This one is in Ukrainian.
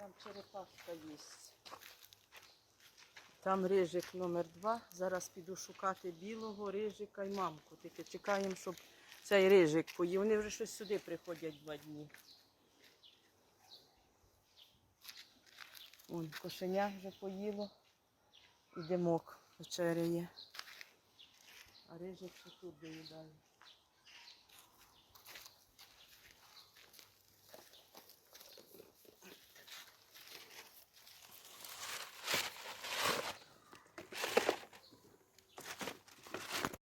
Там черепашка є. Там рижик номер два. Зараз піду шукати білого рижика і мамку. Тільки чекаємо, щоб цей рижик поїв. Вони вже щось сюди приходять два дні. Вон, кошеня вже поїло. І димок вечеряє. А рижик ще тут доїдає.